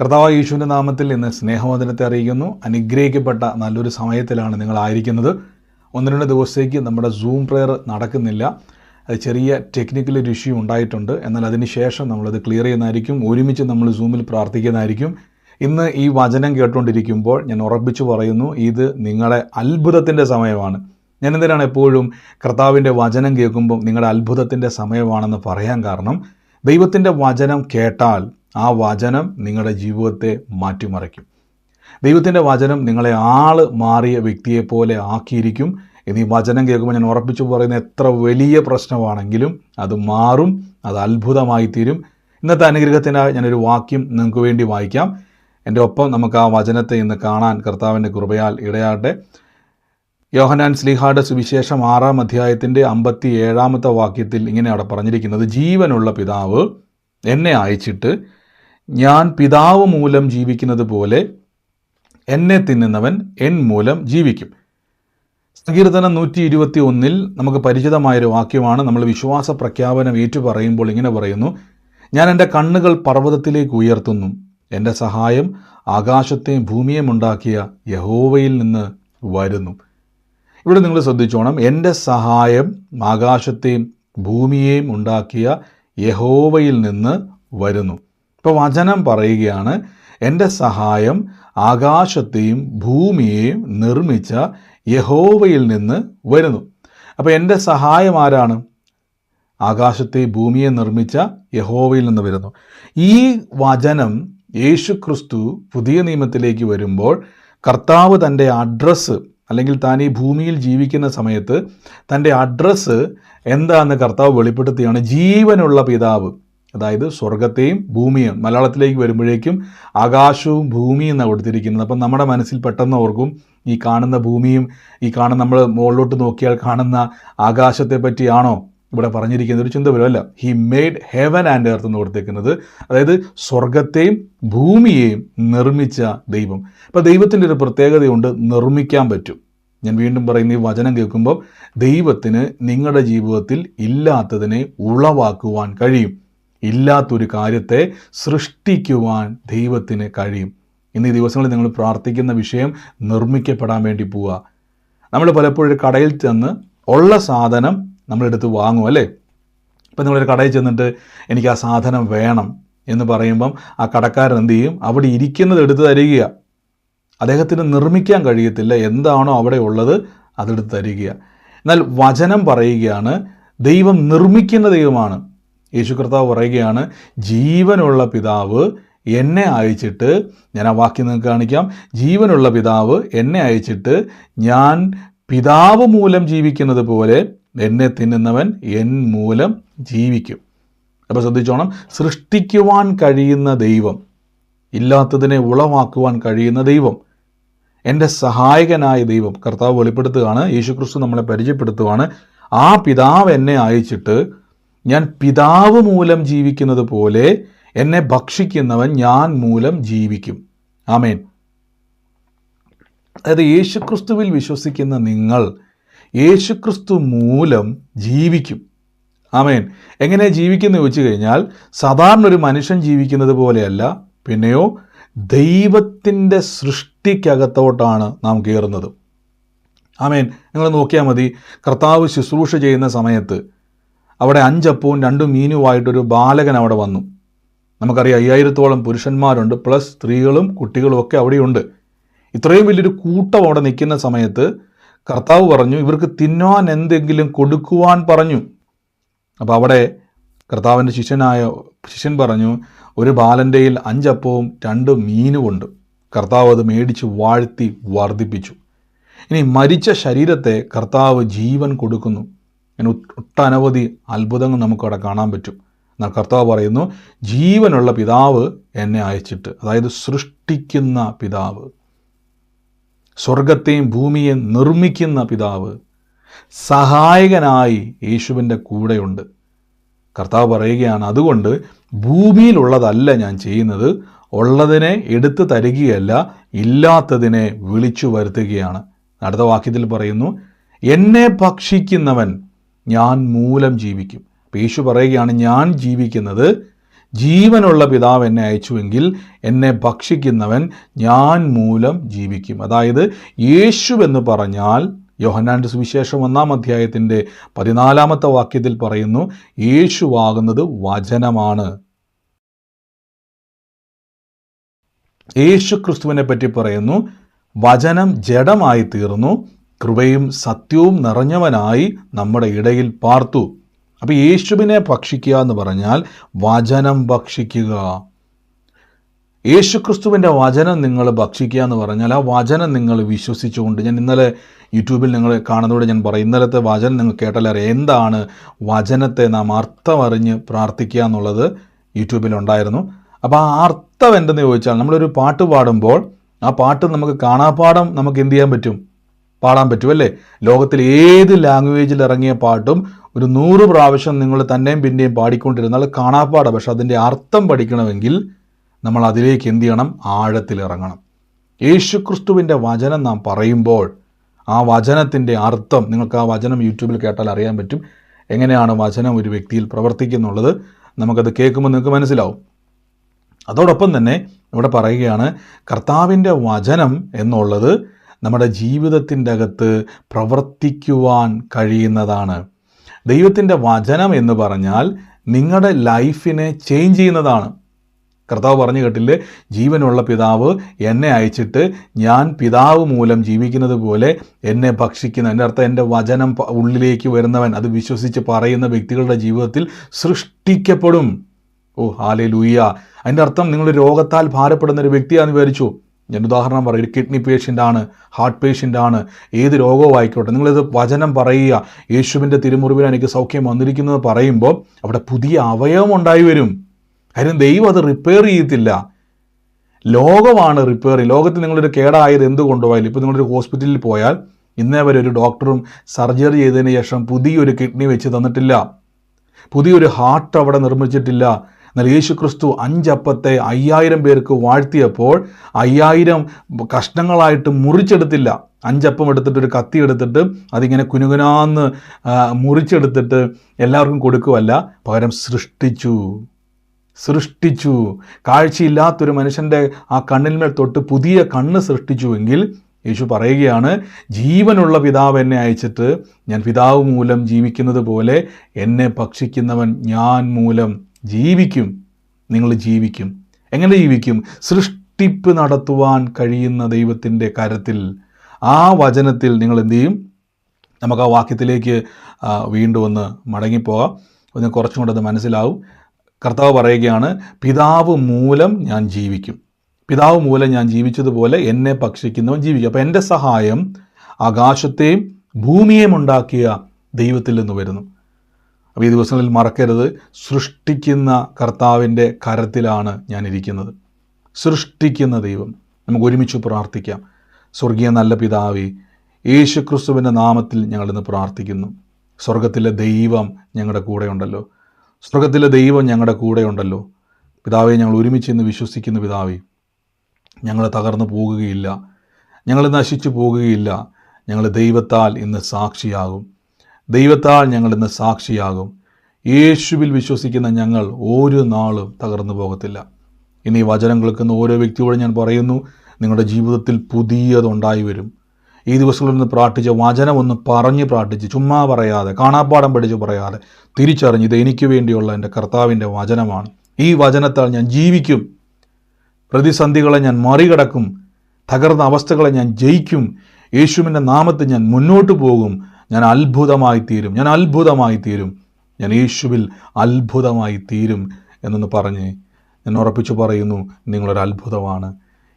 കർത്താവ് യേശുവിന്റെ നാമത്തിൽ ഇന്ന് സ്നേഹവചനത്തെ അറിയിക്കുന്നു. അനുഗ്രഹിക്കപ്പെട്ട നല്ലൊരു സമയത്തിലാണ് നിങ്ങളായിരിക്കുന്നത്. ഒന്ന് രണ്ട് ദിവസത്തേക്ക് നമ്മുടെ സൂം പ്രെയർ നടക്കുന്നില്ല. അത് ചെറിയ ടെക്നിക്കൽ ഒരു ഇഷ്യൂ ഉണ്ടായിട്ടുണ്ട്. എന്നാൽ അതിന് ശേഷം നമ്മളത് ക്ലിയർ ചെയ്യുന്നതായിരിക്കും. ഒരുമിച്ച് നമ്മൾ സൂമിൽ പ്രാർത്ഥിക്കുന്നതായിരിക്കും. ഇന്ന് ഈ വചനം കേട്ടുകൊണ്ടിരിക്കുമ്പോൾ ഞാൻ ഉറപ്പിച്ചു പറയുന്നു ഇത് നിങ്ങളെ അത്ഭുതത്തിന്റെ സമയമാണ്. ഞാൻ എന്തിനാണ് എപ്പോഴും കർത്താവിന്റെ വചനം കേൾക്കുമ്പോൾ നിങ്ങളുടെ അത്ഭുതത്തിന്റെ സമയമാണെന്ന് പറയാൻ കാരണം? ദൈവത്തിന്റെ വചനം കേട്ടാൽ ആ വചനം നിങ്ങളുടെ ജീവിതത്തെ മാറ്റിമറിക്കും. ദൈവത്തിന്റെ വചനം നിങ്ങളെ ആൾ മാറിയ വ്യക്തിയെപ്പോലെ ആക്കിയിരിക്കും. ഇനി വചനം കേൾക്കുമ്പോൾ ഞാൻ ഉറപ്പിച്ചു പറയുന്ന എത്ര വലിയ പ്രശ്നമാണെങ്കിലും അത് മാറും അത് അത്ഭുതമായി തീരും ഇന്നത്തെ അനുഗ്രഹത്തിനായി ഞാനൊരു വാക്യം നിങ്ങൾക്ക് വേണ്ടി വായിക്കാം. എന്റെ ഒപ്പം നമുക്ക് ആ വചനത്തെ ഇന്ന് കാണാൻ കർത്താവിന്റെ കൃപയാൽ ഇടയാട്ടെ യോഹനാൻ സ്ലിഹായുടെ സുവിശേഷം ആറാം അധ്യായത്തിന്റെ അമ്പത്തി ഏഴാമത്തെ വാക്യത്തിൽ ഇങ്ങനെ അവിടെ പറഞ്ഞിരിക്കുന്നത് ജീവനുള്ള പിതാവ് എന്നെ അയച്ചിട്ട് ഞാൻ പിതാവ് മൂലം ജീവിക്കുന്നത് പോലെ എന്നെ തിന്നുന്നവൻ എൻ മൂലം ജീവിക്കും. സങ്കീർത്തനം നൂറ്റി ഇരുപത്തി ഒന്നിൽ നമുക്ക് പരിചിതമായൊരു വാക്യമാണ് നമ്മൾ വിശ്വാസ പ്രഖ്യാപനം ഏറ്റു പറയുമ്പോൾ ഇങ്ങനെ പറയുന്നു ഞാൻ എന്റെ കണ്ണുകൾ പർവതത്തിലേക്ക് ഉയർത്തുന്നു. എന്റെ സഹായം ആകാശത്തെയും ഭൂമിയും ഉണ്ടാക്കിയ യഹോവയിൽ നിന്ന് വരുന്നു. ഇവിടെ നിങ്ങൾ ശ്രദ്ധിച്ചോണം എന്റെ സഹായം ആകാശത്തെയും ഭൂമിയെയും ഉണ്ടാക്കിയ യഹോവയിൽ നിന്ന് വരുന്നു. ഇപ്പോൾ വചനം പറയുകയാണ് എന്റെ സഹായം ആകാശത്തെയും ഭൂമിയെയും നിർമ്മിച്ച യഹോവയിൽ നിന്ന് വരുന്നു. അപ്പോൾ എന്റെ സഹായം ആരാണ്? ആകാശത്തെ ഭൂമിയെ നിർമ്മിച്ച യഹോവയിൽ നിന്ന് വരുന്നു. ഈ വചനം യേശു ക്രിസ്തു പുതിയ നിയമത്തിലേക്ക് വരുമ്പോൾ കർത്താവ് തന്റെ അഡ്രസ്സ് അല്ലെങ്കിൽ താൻ ഈ ഭൂമിയിൽ ജീവിക്കുന്ന സമയത്ത് തന്റെ അഡ്രസ്സ് എന്താണെന്ന് കർത്താവ് വെളിപ്പെടുത്തുകയാണ്. ജീവനുള്ള പിതാവ്. അതായത് സ്വർഗത്തെയും ഭൂമിയും മലയാളത്തിലേക്ക് വരുമ്പോഴേക്കും ആകാശവും ഭൂമിയും എന്നാണ് കൊടുത്തിരിക്കുന്നത്. അപ്പം നമ്മുടെ മനസ്സിൽ പെട്ടെന്ന് ഓർക്കും ഈ കാണുന്ന ഭൂമിയും ഈ കാണുന്ന നമ്മൾ മുകളിലോട്ട് നോക്കിയാൽ കാണുന്ന ആകാശത്തെ പറ്റിയാണോ ഇവിടെ പറഞ്ഞിരിക്കുന്ന ഒരു ചിന്ത വരുമല്ല he made heaven and earth എന്ന് കൊടുത്തേക്കുന്നത്. അതായത് സ്വർഗത്തെയും ഭൂമിയെയും നിർമ്മിച്ച ദൈവം. അപ്പോൾ ദൈവത്തിന്റെ ഒരു പ്രത്യേകതയുണ്ട് നിർമ്മിക്കാൻ പറ്റും. ഞാൻ വീണ്ടും പറയുന്ന ഈ വചനം കേൾക്കുമ്പോൾ ദൈവത്തിന് നിങ്ങളുടെ ജീവിതത്തിൽ ഇല്ലാത്തതിനെ ഉളവാക്കുവാൻ കഴിയും. ഇല്ലാത്തൊരു കാര്യത്തെ സൃഷ്ടിക്കുവാൻ ദൈവത്തിന് കഴിയും. ഇന്ന് ഈ ദിവസങ്ങളിൽ നിങ്ങൾ പ്രാർത്ഥിക്കുന്ന വിഷയം നിർമ്മിക്കപ്പെടാൻ വേണ്ടി പോവുക. നമ്മൾ പലപ്പോഴും കടയിൽ ചെന്ന് ഉള്ള സാധനം നമ്മളെടുത്ത് വാങ്ങും അല്ലേ? ഇപ്പം നിങ്ങളൊരു കടയിൽ ചെന്നിട്ട് എനിക്ക് ആ സാധനം വേണം എന്ന് പറയുമ്പം ആ കടക്കാരൻ എന്ത് ചെയ്യും? അവിടെ ഇരിക്കുന്നത് എടുത്ത് തരിക അദ്ദേഹത്തിന് നിർമ്മിക്കാൻ കഴിയത്തില്ല. എന്താണോ അവിടെ ഉള്ളത് അതെടുത്ത് തരിക എന്നാൽ വചനം പറയുകയാണ് ദൈവം നിർമ്മിക്കുന്ന ദൈവമാണ്. യേശു കർത്താവ് പറയുകയാണ് ജീവനുള്ള പിതാവ് എന്നെ അയച്ചിട്ട് ഞാൻ ആ വാക്യം നിങ്ങൾക്ക് കാണിക്കാം. ജീവനുള്ള പിതാവ് എന്നെ അയച്ചിട്ട് ഞാൻ പിതാവ് മൂലം ജീവിക്കുന്നത് പോലെ എന്നെ തിന്നുന്നവൻ എൻ മൂലം ജീവിക്കും. അപ്പോൾ ശ്രദ്ധിച്ചോണം സൃഷ്ടിക്കുവാൻ കഴിയുന്ന ദൈവം ഇല്ലാത്തതിനെ ഉളവാക്കുവാൻ കഴിയുന്ന ദൈവം എന്റെ സഹായകനായ ദൈവം കർത്താവ് വെളിപ്പെടുത്തുകയാണ് യേശുക്രിസ്തു നമ്മളെ പരിചയപ്പെടുത്തുകയാണ് ആ പിതാവ് എന്നെ അയച്ചിട്ട് ഞാൻ പിതാവ് മൂലം ജീവിക്കുന്നത് പോലെ എന്നെ ഭക്ഷിക്കുന്നവൻ ഞാൻ മൂലം ജീവിക്കും. ആമേൻ. അതായത് യേശുക്രിസ്തുവിൽ വിശ്വസിക്കുന്ന നിങ്ങൾ യേശുക്രിസ്തു മൂലം ജീവിക്കും. ആമേൻ. എങ്ങനെ ജീവിക്കുന്നു ചോദിച്ചു കഴിഞ്ഞാൽ സാധാരണ ഒരു മനുഷ്യൻ ജീവിക്കുന്നത് പോലെയല്ല പിന്നെയോ ദൈവത്തിന്റെ സൃഷ്ടിക്കകത്തോട്ടാണ് നാം കയറുന്നത്. ആമേൻ. നിങ്ങൾ നോക്കിയാൽ മതി കർത്താവ് ശുശ്രൂഷ ചെയ്യുന്ന സമയത്ത് അവിടെ അഞ്ചപ്പവും രണ്ടു മീനുമായിട്ടൊരു ബാലകൻ അവിടെ വന്നു. നമുക്കറിയാം അയ്യായിരത്തോളം പുരുഷന്മാരുണ്ട് പ്ലസ് സ്ത്രീകളും കുട്ടികളും ഒക്കെ അവിടെയുണ്ട്. ഇത്രയും വലിയൊരു കൂട്ടം അവിടെ നിൽക്കുന്ന സമയത്ത് കർത്താവ് പറഞ്ഞു ഇവർക്ക് തിന്നാൻ എന്തെങ്കിലും കൊടുക്കുവാൻ പറഞ്ഞു. അപ്പോൾ അവിടെ കർത്താവിന്റെ ശിഷ്യനായ ശിഷ്യൻ പറഞ്ഞു ഒരു ബാലന്റെയിൽ അഞ്ചപ്പവും രണ്ട് മീനുമുണ്ട്. കർത്താവ് അത് മേടിച്ച് വാഴ്ത്തി വർദ്ധിപ്പിച്ചു. ഇനി മരിച്ച ശരീരത്തെ കർത്താവ് ജീവൻ കൊടുക്കുന്നു. അങ്ങനെ ഒട്ടനവധി അത്ഭുതങ്ങൾ നമുക്കവിടെ കാണാൻ പറ്റും. എന്നാൽ കർത്താവ് പറയുന്നു ജീവനുള്ള പിതാവ് എന്നെ അയച്ചിട്ട് അതായത് സൃഷ്ടിക്കുന്ന പിതാവ് സ്വർഗത്തെയും ഭൂമിയെയും നിർമ്മിക്കുന്ന പിതാവ് സഹായകനായി യേശുവിന്റെ കൂടെയുണ്ട്. കർത്താവ് പറയുകയാണ് അതുകൊണ്ട് ഭൂമിയിലുള്ളതല്ല ഞാൻ ചെയ്യുന്നത് ഉള്ളതിനെ എടുത്തു തരികയല്ല ഇല്ലാത്തതിനെ വിളിച്ചു വരുത്തുകയാണ്. അടുത്ത വാക്യത്തിൽ പറയുന്നു എന്നെ ഭക്ഷിക്കുന്നവൻ ഞാൻ മൂലം ജീവിക്കും. പേശു പറയുകയാണ് ഞാൻ ജീവിക്കുന്നത് ജീവനുള്ള പിതാവ് എന്നെ അയച്ചുവെങ്കിൽ എന്നെ ഭക്ഷിക്കുന്നവൻ ഞാൻ മൂലം ജീവിക്കും. അതായത് യേശു എന്ന് പറഞ്ഞാൽ യോഹന്നാന്റെ സുവിശേഷം ഒന്നാം അധ്യായത്തിന്റെ പതിനാലാമത്തെ വാക്യത്തിൽ പറയുന്നു യേശുവാകുന്നത് വചനമാണ്. യേശു ക്രിസ്തുവിനെ പറ്റി പറയുന്നു വചനം ജഡമായി തീർന്നു കൃപയും സത്യവും നിറഞ്ഞവനായി നമ്മുടെ ഇടയിൽ പാർത്തു. അപ്പോൾ യേശുവിനെ ഭക്ഷിക്കുക എന്ന് പറഞ്ഞാൽ വചനം ഭക്ഷിക്കുക. യേശുക്രിസ്തുവിന്റെ വചനം നിങ്ങൾ ഭക്ഷിക്കുക എന്ന് പറഞ്ഞാൽ ആ വചനം നിങ്ങൾ വിശ്വസിച്ചുകൊണ്ട് ഞാൻ ഇന്നലെ യൂട്യൂബിൽ നിങ്ങൾ കാണുന്നതോടെ ഞാൻ പറയും ഇന്നലത്തെ വചനം നിങ്ങൾ കേട്ടല്ലേ എന്താണ് വചനത്തെ നാം അർത്ഥമറിഞ്ഞ് പ്രാർത്ഥിക്കുക എന്നുള്ളത് യൂട്യൂബിലുണ്ടായിരുന്നു അപ്പോൾ ആ അർത്ഥം എന്തെന്ന് ചോദിച്ചാൽ നമ്മളൊരു പാട്ട് പാടുമ്പോൾ ആ പാട്ട് നമുക്ക് കാണാപ്പാടം നമുക്ക് എന്ത് ചെയ്യാൻ പറ്റും? പാടാൻ പറ്റും അല്ലേ ലോകത്തിൽ ഏത് ലാംഗ്വേജിൽ ഇറങ്ങിയ പാട്ടും ഒരു നൂറ് പ്രാവശ്യം നിങ്ങൾ തന്നെയും പിന്നെയും പാടിക്കൊണ്ടിരുന്നാൽ കാണാപ്പാട. പക്ഷെ അതിന്റെ അർത്ഥം പഠിക്കണമെങ്കിൽ നമ്മൾ അതിലേക്ക് എന്ത് ചെയ്യണം? ആഴത്തിൽ ഇറങ്ങണം. യേശുക്രിസ്തുവിന്റെ വചനം നാം പറയുമ്പോൾ ആ വചനത്തിന്റെ അർത്ഥം നിങ്ങൾക്ക് ആ വചനം യൂട്യൂബിൽ കേട്ടാൽ അറിയാൻ പറ്റും. എങ്ങനെയാണ് വചനം ഒരു വ്യക്തിയിൽ പ്രവർത്തിക്കുന്നുള്ളത്? നമുക്കത് കേൾക്കുമ്പോൾ നിങ്ങൾക്ക് മനസ്സിലാവും. അതോടൊപ്പം തന്നെ ഇവിടെ പറയുകയാണ് കർത്താവിന്റെ വചനം എന്നുള്ളത് നമ്മുടെ ജീവിതത്തിന്റെ അകത്ത് പ്രവർത്തിക്കുവാൻ കഴിയുന്നതാണ്. ദൈവത്തിന്റെ വചനം എന്ന് പറഞ്ഞാൽ നിങ്ങളുടെ ലൈഫിനെ ചേഞ്ച് ചെയ്യുന്നതാണ്. കർത്താവ് പറഞ്ഞു കേട്ടില്ലേ? ജീവനുള്ള പിതാവ് എന്നെ അയച്ചിട്ട് ഞാൻ പിതാവ് മൂലം ജീവിക്കുന്നത് പോലെ എന്നെ ഭക്ഷിക്കുന്ന. എന്റെ അർത്ഥം എന്റെ വചനം ഉള്ളിലേക്ക് വരുന്നവൻ അത് വിശ്വസിച്ച് പറയുന്ന വ്യക്തികളുടെ ജീവിതത്തിൽ സൃഷ്ടിക്കപ്പെടും. ഓ ഹാലേ ലൂയ്യ അതിന്റെ അർത്ഥം നിങ്ങൾ രോഗത്താൽ ഭാരപ്പെടുന്ന ഒരു വ്യക്തിയാണെന്ന് വിചാരിച്ചു. ഞാൻ ഉദാഹരണം പറയും കിഡ്നി പേഷ്യന്റ് ആണ് ഹാർട്ട് പേഷ്യന്റ് ആണ് ഏത് രോഗവും ആയിക്കോട്ടെ. നിങ്ങളിത് വചനം പറയുക യേശുവിന്റെ തിരുമുറിവിൽ എനിക്ക് സൗഖ്യം വന്നിരിക്കുന്നത് പറയുമ്പോൾ അവിടെ പുതിയ അവയവം ഉണ്ടായി വരും കാര്യം ദൈവം അത് റിപ്പയർ ചെയ്യത്തില്ല. ലോകമാണ് റിപ്പയർ ലോകത്തിൽ നിങ്ങളൊരു കേടായത് എന്ത് കൊണ്ടുപോയാലും ഇപ്പോൾ നിങ്ങളൊരു ഹോസ്പിറ്റലിൽ പോയാൽ ഇന്നേ വരെ ഒരു ഡോക്ടറും സർജറി ചെയ്തതിന് ശേഷം പുതിയൊരു കിഡ്നി വെച്ച് തന്നിട്ടില്ല. പുതിയൊരു ഹാർട്ട് അവിടെ നിർമ്മിച്ചിട്ടില്ല. എന്നാൽ യേശു ക്രിസ്തു അഞ്ചപ്പത്തെ അയ്യായിരം പേർക്ക് വാഴ്ത്തിയപ്പോൾ അയ്യായിരം കഷ്ണങ്ങളായിട്ട് മുറിച്ചെടുത്തില്ല. അഞ്ചപ്പം എടുത്തിട്ട് ഒരു കത്തി എടുത്തിട്ട് അതിങ്ങനെ കുനുകുനാന്ന് മുറിച്ചെടുത്തിട്ട് എല്ലാവർക്കും കൊടുക്കുമല്ല പകരം സൃഷ്ടിച്ചു. സൃഷ്ടിച്ചു. കാഴ്ചയില്ലാത്തൊരു മനുഷ്യന്റെ ആ കണ്ണിന്മേൽ തൊട്ട് പുതിയ കണ്ണ് സൃഷ്ടിച്ചുവെങ്കിൽ യേശു പറയുകയാണ് ജീവനുള്ള പിതാവ് എന്നെ അയച്ചിട്ട് ഞാൻ പിതാവ് മൂലം ജീവിക്കുന്നത് പോലെ എന്നെ ഭക്ഷിക്കുന്നവൻ ഞാൻ മൂലം. ജീവിക്കും. നിങ്ങൾ ജീവിക്കും. എങ്ങനെ ജീവിക്കും? സൃഷ്ടിപ്പ് നടത്തുവാൻ കഴിയുന്ന ദൈവത്തിന്റെ കരത്തിൽ. ആ വചനത്തിൽ നിങ്ങൾ എന്ത് ചെയ്യും? നമുക്ക് ആ വാക്യത്തിലേക്ക് വീണ്ടും ഒന്ന് മടങ്ങിപ്പോകാം. ഒന്ന് കുറച്ചും കൂടെ അത് മനസ്സിലാവും. കർത്താവ് പറയുകയാണ് പിതാവ് മൂലം ഞാൻ ജീവിക്കും. പിതാവ് മൂലം ഞാൻ ജീവിച്ചതുപോലെ എന്നെ ഭക്ഷിക്കുന്നവൻ ജീവിക്കും. അപ്പോൾ എന്റെ സഹായം ആകാശത്തെയും ഭൂമിയെയും ഉണ്ടാക്കിയ ദൈവത്തിൽ നിന്ന് വരുന്നു. അപ്പോൾ ഈ ദിവസങ്ങളിൽ മറക്കരുത്. സൃഷ്ടിക്കുന്ന കർത്താവിന്റെ കരത്തിലാണ് ഞാനിരിക്കുന്നത്. സൃഷ്ടിക്കുന്ന ദൈവം. നമുക്ക് ഒരുമിച്ച് പ്രാർത്ഥിക്കാം. സ്വർഗീയ നല്ല പിതാവേ യേശു ക്രിസ്തുവിന്റെ നാമത്തിൽ ഞങ്ങളിന്ന് പ്രാർത്ഥിക്കുന്നു. സ്വർഗത്തിലെ ദൈവം ഞങ്ങളുടെ കൂടെയുണ്ടല്ലോ. സ്വർഗത്തിലെ ദൈവം ഞങ്ങളുടെ കൂടെയുണ്ടല്ലോ. പിതാവെ ഞങ്ങൾ ഒരുമിച്ച് ഇന്ന് വിശ്വസിക്കുന്ന പിതാവേ. ഞങ്ങൾ തകർന്നു പോകുകയില്ല. ഞങ്ങൾ നശിച്ചു പോകുകയില്ല. ഞങ്ങൾ ദൈവത്താൽ ഇന്ന് സാക്ഷിയാകും. ദൈവത്താൽ ഞങ്ങൾ ഇന്ന് സാക്ഷിയാകും. യേശുവിൽ വിശ്വസിക്കുന്ന ഞങ്ങൾ ഒരു നാളും തകർന്നു പോകത്തില്ല. ഇനി ഈ വചനം കേൾക്കുന്ന ഓരോ വ്യക്തിയോടും ഞാൻ പറയുന്നു നിങ്ങളുടെ ജീവിതത്തിൽ പുതിയതുണ്ടായി വരും. ഈ ദിവസങ്ങളിൽ നിന്ന് പ്രാർത്ഥിച്ച വചനം ഒന്ന് പറഞ്ഞ് പ്രാർത്ഥിച്ച് ചുമ്മാ പറയാതെ കാണാപ്പാടം പഠിച്ച് പറയാതെ തിരിച്ചറിഞ്ഞ് ഇത് എനിക്ക് വേണ്ടിയുള്ള എന്റെ കർത്താവിന്റെ വചനമാണ്. ഈ വചനത്താൽ ഞാൻ ജീവിക്കും. പ്രതിസന്ധികളെ ഞാൻ മറികടക്കും. തകർന്ന അവസ്ഥകളെ ഞാൻ ജയിക്കും. യേശുവിന്റെ നാമത്തിൽ ഞാൻ മുന്നോട്ട് പോകും. ഞാൻ അത്ഭുതമായി തീരും. ഞാൻ അത്ഭുതമായി തീരും. ഞാൻ യേശുവിൽ അത്ഭുതമായി തീരും എന്നൊന്ന് പറഞ്ഞ് ഞാൻ ഉറപ്പിച്ചു പറയുന്നു നിങ്ങളൊരു അത്ഭുതമാണ്.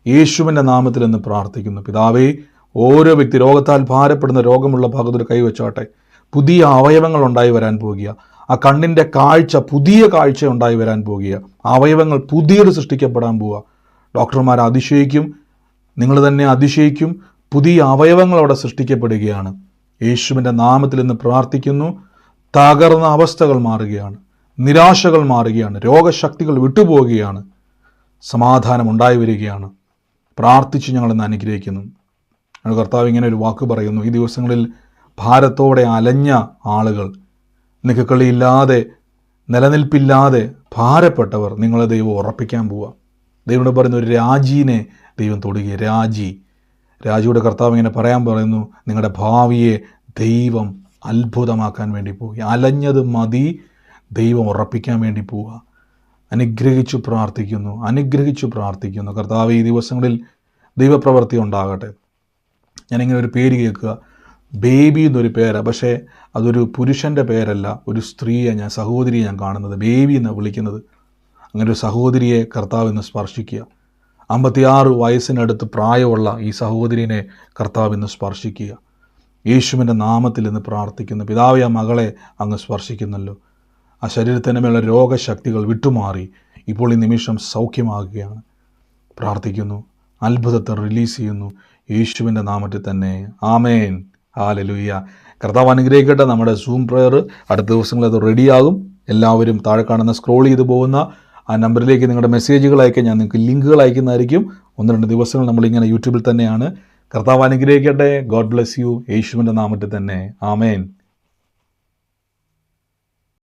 യേശുവിന്റെ നാമത്തിൽ എന്ന് പ്രാർത്ഥിക്കുന്നു. പിതാവേ ഓരോ വ്യക്തി രോഗത്താൽ ഭാരപ്പെടുന്ന രോഗമുള്ള ഭാഗത്തൊരു കൈവച്ചോട്ടെ പുതിയ അവയവങ്ങൾ ഉണ്ടായി വരാൻ പോകുക. ആ കണ്ണിന്റെ കാഴ്ച പുതിയ കാഴ്ച ഉണ്ടായി വരാൻ പോകുക. അവയവങ്ങൾ പുതിയത് സൃഷ്ടിക്കപ്പെടാൻ പോവുക. ഡോക്ടർമാർ അതിശയിക്കും നിങ്ങൾ തന്നെ അതിശയിക്കും പുതിയ അവയവങ്ങൾ അവിടെ സൃഷ്ടിക്കപ്പെടുകയാണ്. യേശുവിന്റെ നാമത്തിൽ ഇന്ന് പ്രാർത്ഥിക്കുന്നു. തകർന്ന അവസ്ഥകൾ മാറുകയാണ്. നിരാശകൾ മാറുകയാണ്. രോഗശക്തികൾ വിട്ടുപോവുകയാണ്. സമാധാനം ഉണ്ടായി വരികയാണ്. പ്രാർത്ഥിച്ച് ഞങ്ങളിന്ന് അനുഗ്രഹിക്കുന്നു. ഞങ്ങൾ കർത്താവ് ഇങ്ങനെ ഒരു വാക്ക് പറയുന്നു. ഈ ദിവസങ്ങളിൽ ഭാരത്തോടെ അലഞ്ഞ ആളുകൾ നിക്കക്കളിയില്ലാതെ നിലനിൽപ്പില്ലാതെ ഭാരപ്പെട്ടവർ നിങ്ങളെ ദൈവം ഉറപ്പിക്കാൻ പോവുക. ദൈവം പറയുന്ന ഒരു രാജീനെ ദൈവം തൊടുകയെ രാജി. രാജിയുടെ കർത്താവ് ഇങ്ങനെ പറയാൻ പറയുന്നു നിങ്ങളുടെ ഭാവിയെ ദൈവം അത്ഭുതമാക്കാൻ വേണ്ടി പോവുക. അലഞ്ഞത് മതി ദൈവം ഉറപ്പിക്കാൻ വേണ്ടി പോവുക. അനുഗ്രഹിച്ചു പ്രാർത്ഥിക്കുന്നു അനുഗ്രഹിച്ചു പ്രാർത്ഥിക്കുന്നു. കർത്താവ് ഈ ദിവസങ്ങളിൽ ദൈവപ്രവൃത്തി ഉണ്ടാകട്ടെ. ഞാനിങ്ങനെ ഒരു പേര് കേൾക്കുക. ബേബി എന്നൊരു പേരാണ് പക്ഷേ അതൊരു പുരുഷന്റെ പേരല്ല ഒരു സ്ത്രീയെ ഞാൻ സഹോദരിയെ ഞാൻ കാണുന്നത് ബേബി എന്ന് വിളിക്കുന്നത്. അങ്ങനെ ഒരു സഹോദരിയെ കർത്താവ് എന്ന് സ്പർശിക്കുക. അമ്പത്തിയാറ് വയസ്സിനടുത്ത് പ്രായമുള്ള ഈ സഹോദരിനെ കർത്താവ് ഇന്ന് സ്പർശിക്കുക. യേശുവിന്റെ നാമത്തിൽ ഇന്ന് പ്രാർത്ഥിക്കുന്നു. പിതാവ് ആ മകളെ അങ്ങ് സ്പർശിക്കുന്നല്ലോ. ആ ശരീരത്തിന് രോഗശക്തികൾ വിട്ടുമാറി ഇപ്പോൾ ഈ നിമിഷം സൗഖ്യമാകുകയാണ്. പ്രാർത്ഥിക്കുന്നു. അത്ഭുതത്തെ റിലീസ് ചെയ്യുന്നു. യേശുവിന്റെ നാമത്തിൽ തന്നെ. ആമേൻ. ഹാലലുയ്യ കർത്താവ് അനുഗ്രഹിക്കട്ടെ. നമ്മുടെ സൂം പ്രെയർ അടുത്ത ദിവസങ്ങളിൽ അത് റെഡിയാകും എല്ലാവരും താഴെ കാണുന്ന സ്ക്രോൾ ചെയ്തു പോകുന്ന ആ നമ്പറിലേക്ക് നിങ്ങളുടെ മെസ്സേജുകൾ അയക്കാൻ ഞാൻ നിങ്ങൾക്ക് ലിങ്കുകൾ അയക്കുന്നതായിരിക്കും. ഒന്ന് രണ്ട് ദിവസങ്ങൾ നമ്മളിങ്ങനെ യൂട്യൂബിൽ തന്നെയാണ്. കർത്താവ് അനുഗ്രഹിക്കട്ടെ. ഗോഡ് ബ്ലെസ് യു യേശുവിന്റെ നാമത്തിൽ തന്നെ. ആമേൻ.